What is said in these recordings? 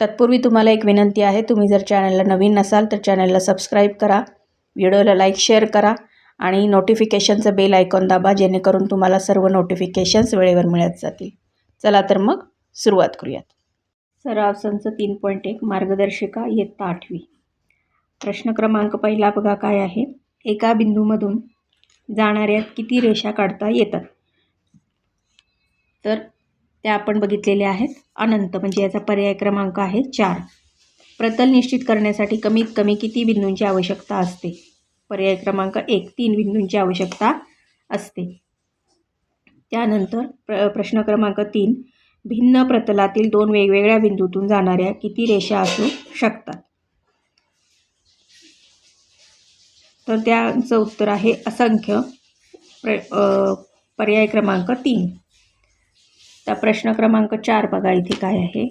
तत्पूर्वी तुम्हाला एक विनंती आहे तुम्ही जर चॅनलला नवीन नसाल तर चॅनलला सबस्क्राईब करा व्हिडिओला लाईक शेअर करा आणि नोटिफिकेशनचं बेल आयकॉन दाबा जेणेकरून तुम्हाला सर्व नोटिफिकेशन्स वेळेवर मिळत जातील. चला तर मग सुरुवात करूयात. सराव संच तीन पॉईंट एक मार्गदर्शिका इयत्ता आठवी. प्रश्न क्रमांक पहिला बघा काय आहे. एका बिंदूमधून जाणाऱ्या किती रेषा काढता येतात? तर त्या आपण बघितलेल्या आहेत. अनंत म्हणजे याचा पर्याय क्रमांक आहे चार. प्रतल निश्चित करण्यासाठी कमीत कमी किती बिंदूंची आवश्यकता असते? पर्याय क्रमांक एक तीन बिंदूंची आवश्यकता असते. त्यानंतर प्र प्रश्न क्रमांक तीन भिन्न प्रतलातील दोन वेगवेगळ्या बिंदूतून जाणाऱ्या किती रेषा असू शकतात? तर त्याचं उत्तर आहे असंख्य प्र पर्याय क्रमांक तीन. आता प्रश्न क्रमांक चार बघा इथे काय आहे.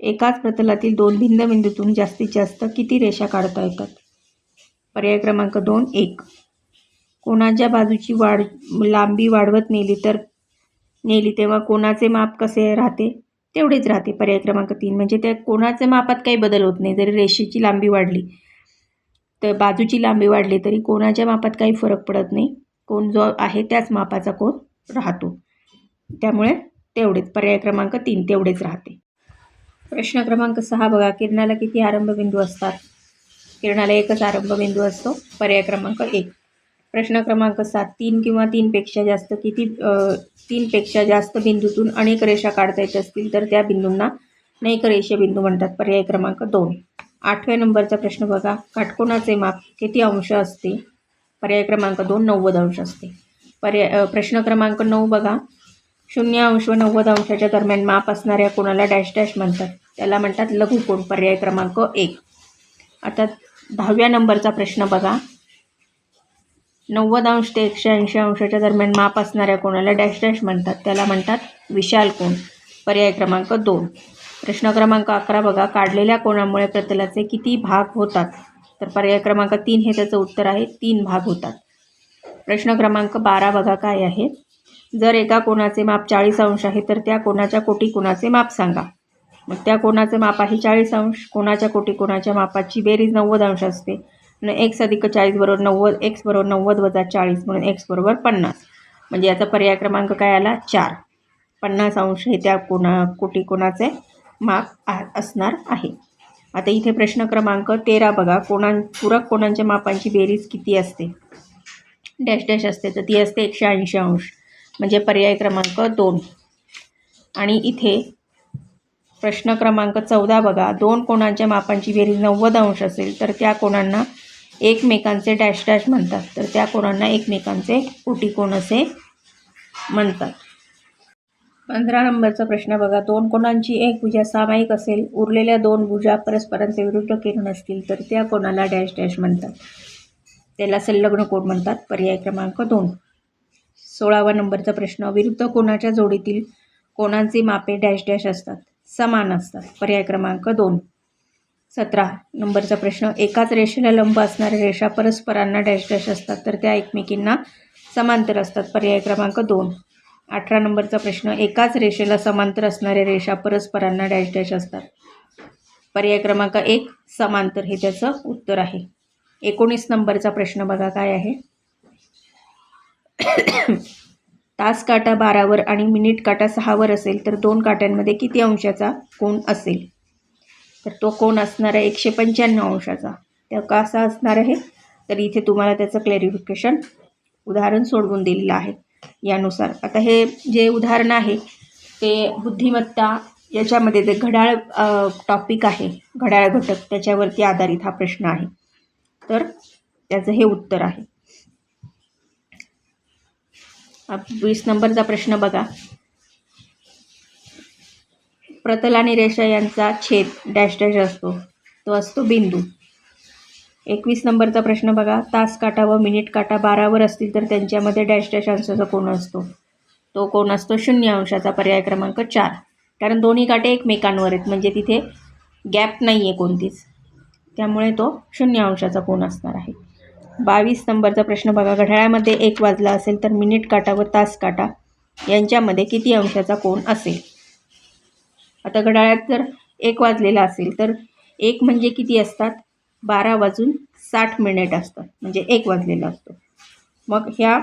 एकाच प्रतलातील दोन भिन्न बिंदूतून जास्तीत जास्त किती रेषा काढता येतात? पर्याय क्रमांक दोन एक. कोणाच्या बाजूची वाढ लांबी वाढवत नेली तर नेली तेव्हा कोणाचे माप कसे राहते? तेवढेच राहते. पर्याय क्रमांक तीन. म्हणजे त्या कोणाच्या मापात काही बदल होत नाही. जरी रेषेची लांबी वाढली तर बाजूची लांबी वाढली तरी कोणाच्या मापात काही फरक पडत नाही. कोण जो आहे त्याच मापाचा कोण राहतो. त्यामुळे तेवढेच. पर्याय क्रमांक तीन तेवढेच राहते. प्रश्न क्रमांक सहा बघा. किरणाला किती आरंभबिंदू असतात? किरणाला एकच आरंभबिंदू असतो. पर्याय क्रमांक एक. प्रश्न क्रमांक सात. तीन किंवा तीनपेक्षा जास्त किती तीनपेक्षा जास्त बिंदूतून अनेक रेषा काढता येत असतील तर त्या बिंदूंना अनेक रेषे बिंदू म्हणतात. पर्याय क्रमांक दोन. आठव्या नंबरचा प्रश्न बघा. काटकोणाचे माप किती अंश असते पर्याय क्रमांक दोन नव्वद अंश असते पर्याय प्रश्न क्रमांक नऊ बघा. शून्य अंश व नव्वद अंशाच्या दरम्यान माप असणाऱ्या कोणाला डॅश डॅश म्हणतात? त्याला म्हणतात लघुकोण पर्याय क्रमांक एक. आता दहाव्या नंबरचा प्रश्न बघा. नव्वद अंश ते एकशे ऐंशी अंशाच्या दरम्यान माप असणाऱ्या कोणाला डॅश डॅश म्हणतात? त्याला म्हणतात विशाल कोण पर्याय क्रमांक दोन. प्रश्न क्रमांक अकरा बघा. काढलेल्या कोणामुळे प्रतलाचे किती भाग होतात? तर पर्याय क्रमांक तीन हे त्याचं उत्तर आहे. तीन भाग होतात. प्रश्न क्रमांक बारा बघा काय आहे? जर एका कोणाचे माप चाळीस अंश आहे तर त्या कोणाच्या कोटी कोणाचे माप सांगा. मग त्या कोणाचे माप आहे चाळीस अंश. कोणाच्या कोटी कोणाच्या मापाची बेरीज नव्वद अंश असते. आणि एक्स अधिक चाळीस बरोबर नव्वद एक्स बरोबर नव्वद वजा चाळीस म्हणून एक्स बरोबर पन्नास. म्हणजे याचा पर्याय क्रमांक काय आला? चार. पन्नास अंश हे त्या कोणा कोटी कोणाचे माप आ असणार आहे. आता इथे प्रश्न क्रमांक तेरा बघा. कोणा पूरक कोणांच्या मापांची बेरीज किती असते? डॅश डॅश असते तर ती असते एकशे ऐंशी अंश. म्हणजे पर्याय क्रमांक दोन. आणि इथे प्रश्न क्रमांक चौदा बघा. दोन कोणांच्या मापांची बेरीज नव्वद अंश असेल तर त्या कोणांना एकमेकांचे डॅश डॅश म्हणतात. तर त्या कोणांना एकमेकांचे कोटी कोण असे म्हणतात. पंधरा नंबरचा प्रश्न बघा. दोन कोणांची एक भुजा सामायिक असेल उरलेल्या दोन भुजा परस्परांचे विरुद्ध किरण असतील तर त्या कोणाला डॅश डॅश म्हणतात? त्याला संलग्न कोण म्हणतात? पर्याय क्रमांक दोन. सोळावा नंबरचा प्रश्न विरुद्ध कोणाच्या जोडीतील कोणांचे मापे डॅश डॅश असतात? समान असतात. पर्याय क्रमांक दोन. सतरा नंबरचा प्रश्न एकाच रेषेला लंब असणाऱ्या रेषा परस्परांना डॅश डॅश असतात तर त्या एकमेकींना समांतर असतात. पर्याय क्रमांक दोन. अठरा नंबरचा प्रश्न एकाच रेषेला समांतर असणाऱ्या रेषा परस्परांना डॅश डॅश असतात. पर्याय क्रमांक एक समांतर. हे त्याचं उत्तर आहे. एकोणीस नंबरचा प्रश्न बघा काय आहे. तास काटा बारावर आणि मिनिट काटा सहावर असेल तर दोन काट्यांमध्ये किती अंशाचा कोण असेल? तर तो कोण असणार आहे एकशे पंच्याण्णव अंशाचा. त्या कसा असणार आहे? तर इथे तुम्हाला त्याचं क्लॅरिफिकेशन उदाहरण सोडवून दिलेलं आहे. यानुसार. आता हे जे उदाहरण आहे ते बुद्धिमत्ता याच्यामध्ये जे घड्याळ टॉपिक आहे घड्याळ घटक त्याच्यावरती आधारित हा प्रश्न आहे. तर त्याचं हे उत्तर आहे. वीस नंबरचा प्रश्न बघा. प्रतल आणि रेषा यांचा छेद डॅश डॅश असतो. तो असतो बिंदू. एकवीस नंबरचा प्रश्न बघा. तास काटा व मिनिट काटा बारावर असतील तर त्यांच्यामध्ये डॅश डॅश अंशाचा कोण असतो? तो कोण असतो शून्य अंशाचा पर्याय क्रमांक चार. कारण दोन्ही काटे एकमेकांवर आहेत म्हणजे तिथे गॅप नाही आहे कोणतीच. त्यामुळे तो शून्य अंशाचा कोण असणार आहे. बावीस नंबरचा प्रश्न बघा. घड्याळामध्ये एक वाजला असेल तर मिनिट काटा व तास काटा यांच्यामध्ये किती अंशाचा कोण असेल? आता घड्याळात जर एक वाजलेला असेल तर एक म्हणजे किती असतात? बारा वाजून साठ मिनिट असतात. म्हणजे एक वाजलेला असतो. मग ह्या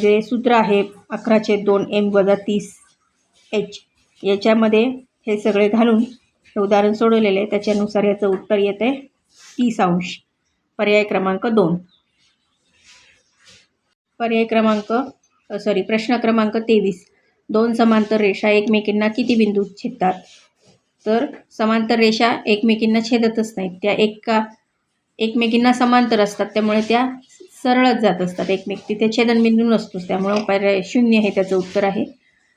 जे सूत्र आहे अकराचे दोन एम वजा तीस एच याच्यामध्ये हे सगळे घालून हे उदाहरण सोडवलेले. आहे त्याच्यानुसार याचं उत्तर येतं आहे तीस अंश. पर्याय क्रमांक दोन. पर्याय क्रमांक सॉरी प्रश्न क्रमांक तेवीस. दोन समांतर रेषा एकमेकींना किती बिंदू छेदतात? तर समांतर रेषा एकमेकींना छेदतच नाहीत. त्या एका एकमेकींना समांतर असतात. त्यामुळे त्या सरळच जात असतात. एकमेक तिथे छेदनबिंदू नसतोच. त्यामुळं पर्याय शून्य हे त्याचं उत्तर आहे.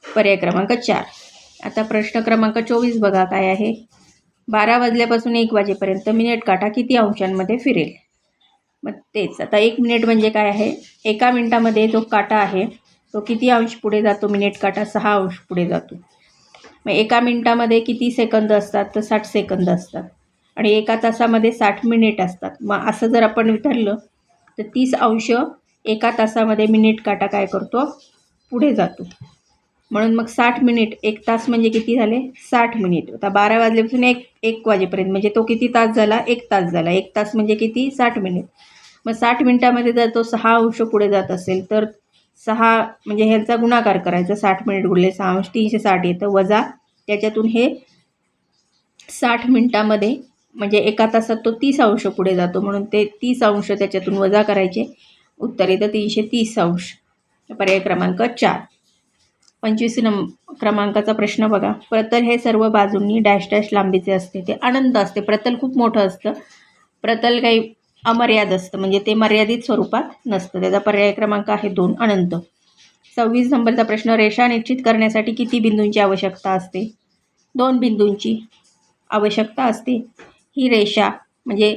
पर्याय क्रमांक चार. आता प्रश्न क्रमांक चोवीस बघा काय आहे. बारा वाजल्यापासून एक वाजेपर्यंत मिनिट काटा किती अंशांमध्ये फिरेल? मग तेच. आता एक मिनिट म्हणजे काय आहे? एका मिनिटामध्ये जो काटा आहे तो किती अंश पुढे जातो? मिनिट काटा सहा अंश पुढे जातो. मग एका मिनटामध्ये किती सेकंद असतात? तर साठ सेकंद असतात. आणि एका तासामध्ये साठ मिनिट असतात. मग असं जर आपण विचारलं तर तीस अंश एका तासामध्ये मिनिट काटा काय करतो? पुढे जातो. म्हणून मग साठ मिनिट एक तास म्हणजे किती झाले? साठ मिनिट. आता बारा वाजल्यापासून एक एक वाजेपर्यंत म्हणजे तो किती तास झाला? एक तास झाला. एक तास म्हणजे किती? साठ मिनिट. मग साठ मिनिटामध्ये जर तो सहा अंश पुढे जात असेल तर सहा म्हणजे ह्यांचा गुणाकार करायचा साठ मिनिट गुणले सहा अंश तीनशे साठ येतं वजा त्याच्यातून हे साठ मिनिटामध्ये म्हणजे एका तासात तो तीस अंश पुढे जातो म्हणून ते तीस अंश त्याच्यातून वजा करायचे. उत्तर येतं तीनशे तीस अंश. पर्याय क्रमांक चार. पंचवीस नंब क्रमांकाचा प्रश्न बघा. प्रतल हे सर्व बाजूंनी डॅश डॅश लांबीचे असते ते अनंत असते प्रतल खूप मोठं असतं. प्रतल काही अमर्याद असतं. म्हणजे ते मर्यादित स्वरूपात नसतं. त्याचा पर्याय क्रमांक आहे दोन अनंत. सव्वीस नंबरचा प्रश्न रेषा निश्चित करण्यासाठी किती बिंदूंची आवश्यकता असते? दोन बिंदूंची आवश्यकता असते. ही रेषा म्हणजे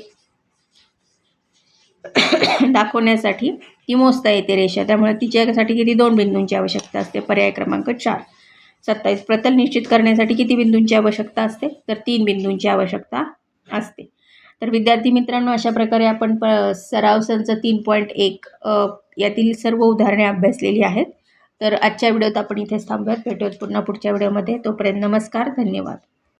दाखवण्यासाठी ती मोजता येते रेषा. त्यामुळे तिच्यासाठी किती? दोन बिंदूंची आवश्यकता असते. पर्याय क्रमांक चार. सत्तावीस प्रतल निश्चित करण्यासाठी किती बिंदूंची आवश्यकता असते? तर तीन बिंदूंची आवश्यकता असते. तर विद्यार्थी मित्रांनो अशा प्रकारे आपण प सराव संच तीन पॉईंट एक यातील सर्व उदाहरणे अभ्यासलेली आहेत. तर आजच्या व्हिडिओत आपण इथेच थांबूयात. भेटूयात पुन्हा पुढच्या व्हिडिओमध्ये. तोपर्यंत नमस्कार धन्यवाद.